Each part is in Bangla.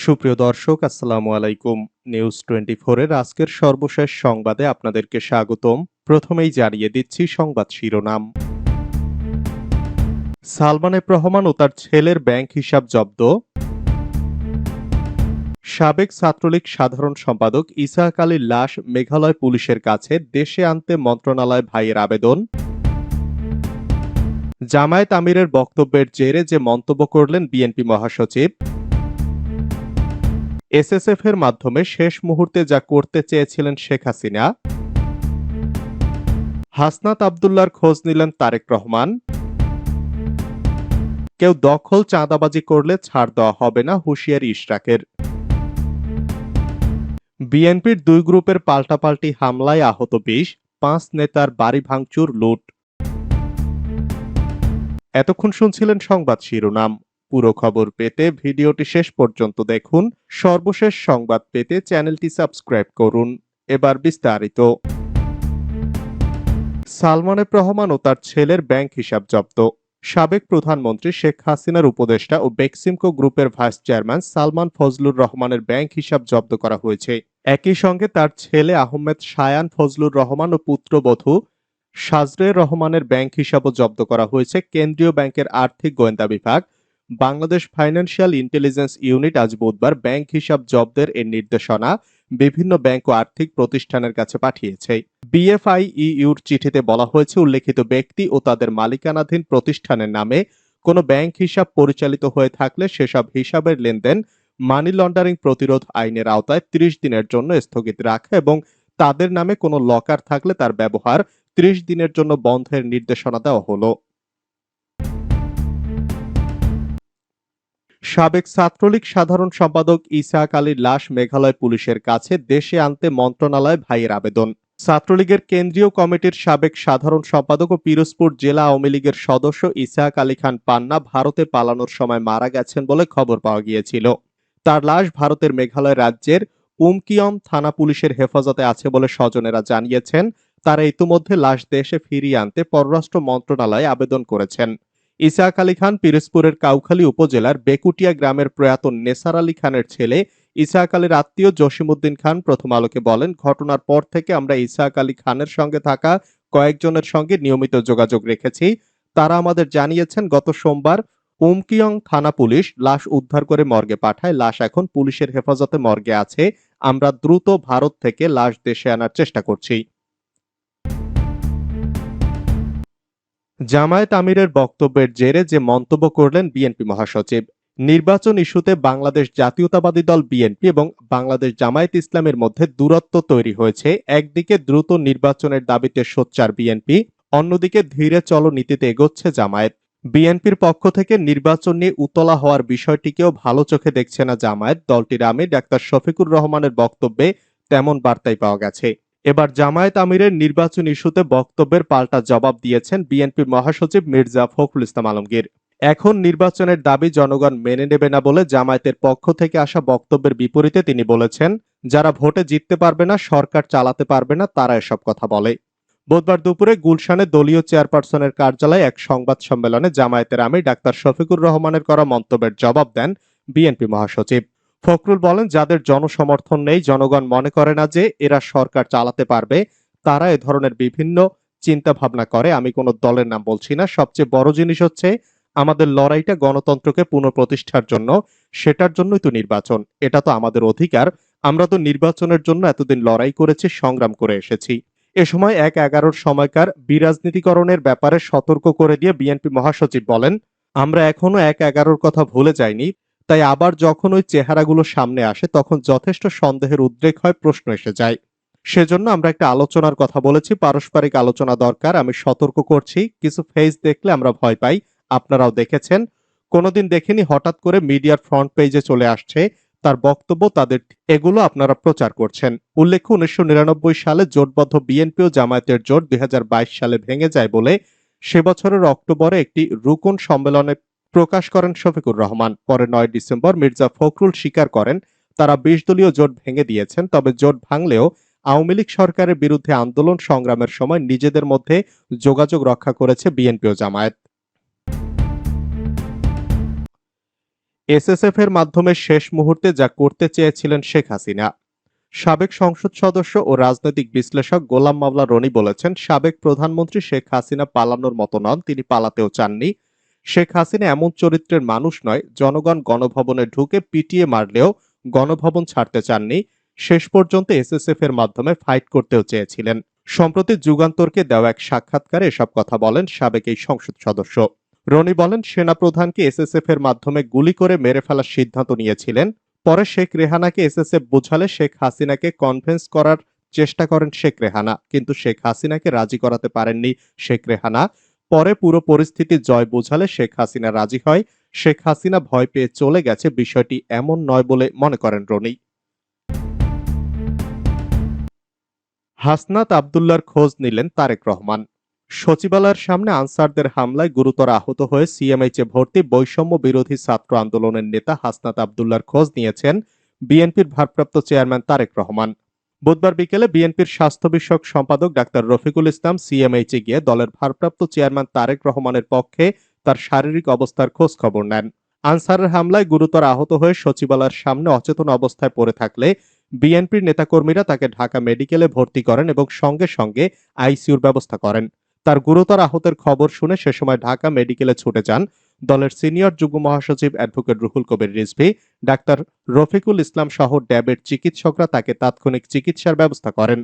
সুপ্রিয় দর্শক, আসসালামু আলাইকুম। নিউজ টোয়েন্টি এর আজকের সর্বশেষ সংবাদে আপনাদেরকে স্বাগতম। প্রথমেই জানিয়ে দিচ্ছি সংবাদ শিরোনাম। সালমান এফ রহমান ও তার ছেলের ব্যাংক হিসাব জব্দ। সাবেক ছাত্রলীগ সাধারণ সম্পাদক ইসাহাক আলীর লাশ মেঘালয় পুলিশের কাছে দেশে আনতে মন্ত্রণালয় ভাইয়ের আবেদন। জামায়াত আমিরের বক্তব্যের জেরে যে মন্তব্য করলেন বিএনপি মহাসচিব এসএসএফ এর মাধ্যমে শেষ মুহূর্তে যা করতে চেয়েছিলেন শেখ হাসিনা, হাসনাত আবদুল্লার খোঁজ নিলেন তারেক রহমান। কেউ দখল চাঁদাবাজি করলে ছাড় দেওয়া হবে না হুঁশিয়ারি ইশরাকের। বিএনপির দুই গ্রুপের পাল্টাপাল্টি হামলায় আহত বিশ, পাঁচ নেতার বাড়ি ভাঙচুর, লুট। এতক্ষণ শুনছিলেন সংবাদ শিরোনাম। পুরো খবর পেতে ভিডিওটি শেষ পর্যন্ত দেখুন। সর্বশেষ সংবাদ পেতে চ্যানেলটি সাবস্ক্রাইব করুন। এবার বিস্তারিত। সালমান এফ রহমান ও তার ছেলের ব্যাংক হিসাব জব্দ। সাবেক প্রধানমন্ত্রী শেখ হাসিনার উপদেষ্টা ও বেক্সিমকো গ্রুপের ভাইস চেয়ারম্যান সালমান ফজলুর রহমানের ব্যাংক হিসাব জব্দ করা হয়েছে। একই সঙ্গে তার ছেলে আহমেদ শায়ান ফজলুর রহমান ও পুত্রবধূ সাজরে রহমানের ব্যাংক হিসাবও জব্দ করা হয়েছে। কেন্দ্রীয় ব্যাংকের আর্থিক গোয়েন্দা বিভাগ বাংলাদেশ ফাইন্যান্সিয়াল ইন্টেলিজেন্স ইউনিট আজ বুধবার ব্যাংক হিসাব জব্দের এর নির্দেশনা বিভিন্ন ব্যাংক ও আর্থিক প্রতিষ্ঠানের কাছে পাঠিয়েছে। বিএফআইইউর চিঠিতে বলা হয়েছে, উল্লেখিত ব্যক্তি ও তাদের মালিকানাধীন প্রতিষ্ঠানের নামে কোনো ব্যাংক হিসাব পরিচালিত হয়ে থাকলে সেসব হিসাবের লেনদেন মানি লন্ডারিং প্রতিরোধ আইনের আওতায় ত্রিশ দিনের জন্য স্থগিত রাখা এবং তাদের নামে কোনো লকার থাকলে তার ব্যবহার ত্রিশ দিনের জন্য বন্ধের নির্দেশনা দেওয়া হলো। সাবেক ছাত্রলীগ সাধারণ সম্পাদক ইসাহাক আলীর লাশ মেঘালয় পুলিশের কাছে দেশে আনতে মন্ত্রণালয় ভাইয়ের আবেদন। ছাত্রলীগের কেন্দ্রীয় কমিটির সাবেক সাধারণ সম্পাদক ও পিরোজপুর জেলা আওয়ামী লীগের সদস্য ইসাহাক আলী খান পান্না ভারতে পালানোর সময় মারা গেছেন বলে খবর পাওয়া গিয়েছিল। তার লাশ ভারতের মেঘালয় রাজ্যের উমকিয়ম থানা পুলিশের হেফাজতে আছে বলে স্বজনেরা জানিয়েছেন। তারা ইতিমধ্যে লাশ দেশে ফিরিয়ে আনতে পররাষ্ট্র মন্ত্রণালয়ে আবেদন করেছেন। ইসাহাক আলী খান পিরোজপুরের কাউখালী উপজেলার বেকুটিয়া গ্রামের প্রয়াত নেসার আলী খানের ছেলে ইসাহাক আলীর আত্মীয় জসিমউদ্দিন খান প্রথম আলোকে বলেন, ঘটনার পর থেকে আমরা ইসাহাক আলী খানের সঙ্গে থাকা কয়েকজনের সঙ্গে নিয়মিত যোগাযোগ রেখেছি। তারা আমাদের জানিয়েছেন, গত সোমবার উমকিয়ং থানা পুলিশ লাশ উদ্ধার করে মর্গে পাঠায়। লাশ এখন পুলিশের হেফাজতে মর্গে আছে। আমরা দ্রুত ভারত থেকে লাশ দেশে আনার চেষ্টা করছি। জামায়াত আমিরের বক্তব্যের জেরে যে মন্তব্য করলেন বিএনপি মহাসচিব, নির্বাচন ইস্যুতে বাংলাদেশ জাতীয়তাবাদী দল বিএনপি এবং বাংলাদেশ জামায়াত ইসলামের মধ্যে দূরত্ব তৈরি হয়েছে। একদিকে দ্রুত নির্বাচনের দাবিতে সোচ্চার বিএনপি, অন্যদিকে ধীরে চলো নীতিতে এগোচ্ছে জামায়াত। বিএনপির পক্ষ থেকে নির্বাচন নিয়ে উতলা হওয়ার বিষয়টিকেও ভালো চোখে দেখছে না জামায়াত। দলটির আমির ডাক্তার শফিকুর রহমানের বক্তব্যে তেমন বার্তাই পাওয়া গেছে। এবার জামায়াত আমিরের নির্বাচন ইস্যুতে বক্তব্যের পাল্টা জবাব দিয়েছেন বিএনপির মহাসচিব মির্জা ফখরুল ইসলাম আলমগীর। এখন নির্বাচনের দাবি জনগণ মেনে নেবে না বলে জামায়াতের পক্ষ থেকে আসা বক্তব্যের বিপরীতে তিনি বলেছেন, যারা ভোটে জিততে পারবে না, সরকার চালাতে পারবে না, তারা এসব কথা বলে। বুধবার দুপুরে গুলশানে দলীয় চেয়ারপারসনের কার্যালয়ে এক সংবাদ সম্মেলনে জামায়াতের আমির ডাক্তার শফিকুর রহমানের করা মন্তব্যের জবাব দেন বিএনপি মহাসচিব। ফখরুল বলেন, যাদের জনসমর্থন নেই, জনগণ মনে করে না যে এরা সরকার চালাতে পারবে। তারা এ ধরনের বিভিন্ন চিন্তা ভাবনা করে। আমি কোনো দলের নাম বলছি না। সবচেয়ে বড় জিনিস হচ্ছে, আমাদের লড়াইটা গণতন্ত্রকে পুনঃপ্রতিষ্ঠার জন্য, সেটার জন্যই তো নির্বাচন। এটা তো আমাদের অধিকার। আমরা তো নির্বাচনের জন্য এতদিন লড়াই করেছি, সংগ্রাম করে এসেছি। এ সময় এক এগারোর সময়কার বিরাজনীতিকরণের ব্যাপারে সতর্ক করে দিয়ে বিএনপি মহাসচিব বলেন, আমরা এখনও এক এগারোর কথা ভুলে যাইনি। তাই আবার যখন ওই চেহারাগুলো সামনে আসে, তখন যথেষ্ট সন্দেহের উদ্রেক হয়, প্রশ্ন এসে যায়। সেজন্য আমরা একটা আলোচনার কথা বলেছি, পারস্পরিক আলোচনা দরকার, আমি সতর্ক করছি, কিছু ফেস দেখলে আমরা ভয় পাই, আপনারাও দেখেছেন। কোনোদিন দেখেনি, হঠাৎ করে মিডিয়ার ফ্রন্ট পেজে চলে আসছে, তার বক্তব্য, তাদের এগুলো আপনারা প্রচার করছেন। উল্লেখ্য, উনিশশো নিরানব্বই সালে জোটবদ্ধ বিএনপি ও জামায়াতের জোট দুই হাজার বাইশ সালে ভেঙে যায় বলে, সে বছরের অক্টোবরে একটি রুকন সম্মেলনে প্রকাশ করেন শফিকুর রহমান। পরে নয় ডিসেম্বর মির্জা ফখরুল স্বীকার করেন, তারা বিশ দলীয় জোট ভেঙে দিয়েছেন, তবে জোট ভাঙলেও আওয়ামী লীগ সরকারের বিরুদ্ধে আন্দোলন সংগ্রামের সময় নিজেদের মধ্যে যোগাযোগ রক্ষা করেছে বিএনপি ও জামায়াত। এসএসএফ এর মাধ্যমে শেষ মুহূর্তে যা করতে চেয়েছিলেন শেখ হাসিনা। সাবেক সংসদ সদস্য ও রাজনৈতিক বিশ্লেষক গোলাম মাওলা রনি বলেছেন, সাবেক প্রধানমন্ত্রী শেখ হাসিনা পালানোর মতো নন, তিনি পালাতেও চাননি। শেখ হাসিনা এমন চরিত্রের মানুষ নয়, জনগণ গণভবনে ঢুকে পিটিয়ে মারলেও গণভবন ছাড়তে চাননি। শেষ পর্যন্ত এসএসএফ এর মাধ্যমে ফাইট করতেও চেয়েছিলেন। সম্প্রতি যুগান্তরকে দেওয়া এক সাক্ষাৎকারে এসব কথা বলেন সাবেক এই সংসদ সদস্য। রনি বলেন সেনা সেনাপ্রধানকে এসএসএফ এর মাধ্যমে গুলি করে মেরে ফেলার সিদ্ধান্ত নিয়েছিলেন। পরে শেখ রেহানাকে এসএসএফ বোঝালে শেখ হাসিনাকে কনভিন্স করার চেষ্টা করেন শেখ রেহানা। কিন্তু শেখ হাসিনাকে রাজি করাতে পারেননি শেখ রেহানা। পরে পুরো পরিস্থিতি জয় বোঝালে শেখ হাসিনা রাজি হয়। শেখ হাসিনা ভয় পেয়ে চলে গেছে, বিষয়টি এমন নয় বলে মনে করেন রনি। হাসনাত আবদুল্লার খোঁজ নিলেন তারেক রহমান। সচিবালয়ের সামনে আনসারদের হামলায় গুরুতর আহত হয়ে সিএমএইচে ভর্তি বৈষম্য বিরোধী ছাত্র আন্দোলনের নেতা হাসনাত আবদুল্লার খোঁজ নিয়েছেন বিএনপির ভারপ্রাপ্ত চেয়ারম্যান তারেক রহমান। বুধবার বিকেলে বিএনপির স্বাস্থ্য বিষয়ক সম্পাদক ডাক্তার রফিকুল ইসলাম সিএমএইচে গিয়ে দলের ভারপ্রাপ্ত চেয়ারম্যান তারেক রহমানের পক্ষে তার শারীরিক অবস্থার খোঁজ খবর নেন। আনসারের হামলায় গুরুতর আহত হয়ে সচিবালয়ের সামনে অচেতন অবস্থায় পড়ে থাকলে বিএনপির নেতাকর্মীরা তাকে ঢাকা মেডিকেলে ভর্তি করেন এবং সঙ্গে সঙ্গে আইসিইউর ব্যবস্থা করেন। তার গুরুতর আহতের খবর শুনে সে সময় ঢাকা মেডিকেলে ছুটে যান দলের সিনিয়র যুগ্ম মহাসচিব অ্যাডভোকেট রুহুল কবির রিজভি, ডাক্তার রফিকুল ইসলাম সহ ড্যাবের চিকিৎসকরা তাকে তাৎক্ষণিক চিকিৎসার ব্যবস্থা করেন।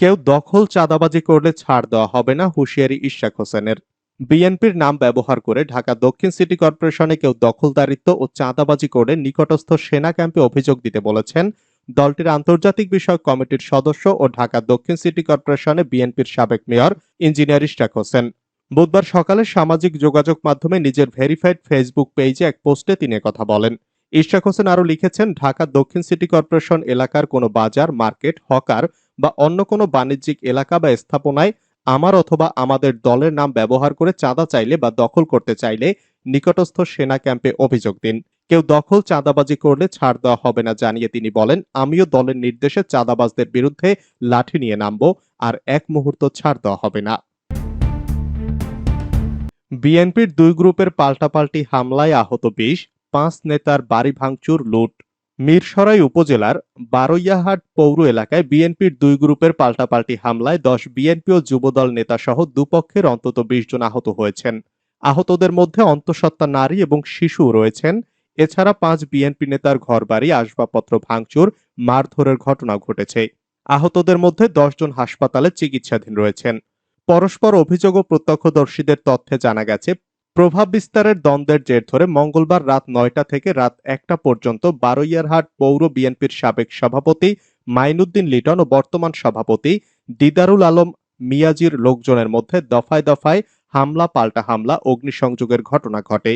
কেউ দখল চাঁদাবাজি করলে ছাড় দেওয়া হবে না হুঁশিয়ারি ইশাক হোসেনের। বিএনপির নাম ব্যবহার করে ঢাকা দক্ষিণ সিটি কর্পোরেশনে কেউ দখলদারিত্ব ও চাঁদাবাজি করে নিকটস্থ সেনা ক্যাম্পে অভিযোগ দিতে বলেছেন দলটির আন্তর্জাতিক বিষয়ক কমিটির সদস্য ও ঢাকা দক্ষিণ সিটি কর্পোরেশনে বিএনপির সাবেক মেয়র ইঞ্জিনিয়ার ইশরাক হোসেন। বুধবার সকালে সামাজিক যোগাযোগ মাধ্যমে নিজের ভেরিফাইড ফেসবুক পেজে এক পোস্টে তিনি কথা বলেন। ইশরাক হোসেন আরও লিখেছেন, ঢাকা দক্ষিণ সিটি কর্পোরেশন এলাকার কোনো বাজার, মার্কেট, হকার বা অন্য কোনো বাণিজ্যিক এলাকা বা স্থাপনায় আমার অথবা আমাদের দলের নাম ব্যবহার করে চাঁদা চাইলে বা দখল করতে চাইলে নিকটস্থ সেনা ক্যাম্পে অভিযোগ দিন। কেউ দখল চাঁদাবাজি করলে ছাড় দেওয়া হবে না জানিয়ে তিনি বলেন, আমিও দলের নির্দেশে চাঁদাবাজদের বিরুদ্ধে লাঠি নিয়ে নামব আর এক মুহূর্ত ছাড় দেওয়া হবে না। বিএনপির দুই গ্রুপের পাল্টাপাল্টি হামলায় আহত বিশ, পাঁচ নেতার বাড়ি ভাঙচুর, লুট। মিরসরাই উপজেলার বারৈয়াহাট পৌর এলাকায় বিএনপির দুই গ্রুপের পাল্টাপাল্টি হামলায় দশ বিএনপি ও যুবদল নেতাসহ দুপক্ষের অন্তত বিশ জন আহত হয়েছেন। আহতদের মধ্যে অন্তঃসত্ত্বা নারী এবং শিশু রয়েছেন। এছাড়া পাঁচ বিএনপি নেতার ঘরবাড়ি, আসবাবপত্র ভাঙচুর, মারধরের ঘটনা ঘটেছে। আহতদের মধ্যে জন হাসপাতালে চিকিৎসাধীন রয়েছেন। পরস্পর অভিযোগ ও প্রত্যক্ষদর্শীদের তথ্যে জানা গেছে, প্রভাব বিস্তারের দ্বন্দ্বের জের ধরে মঙ্গলবার রাত নয়টা থেকে রাত একটা পর্যন্ত বারৈয়ারহাট পৌর বিএনপির সাবেক সভাপতি মাইনুদ্দিন লিটন ও বর্তমান সভাপতি দিদারুল আলম মিয়াজির লোকজনের মধ্যে দফায় দফায় হামলা, পাল্টা হামলা, অগ্নিসংযোগের ঘটনা ঘটে।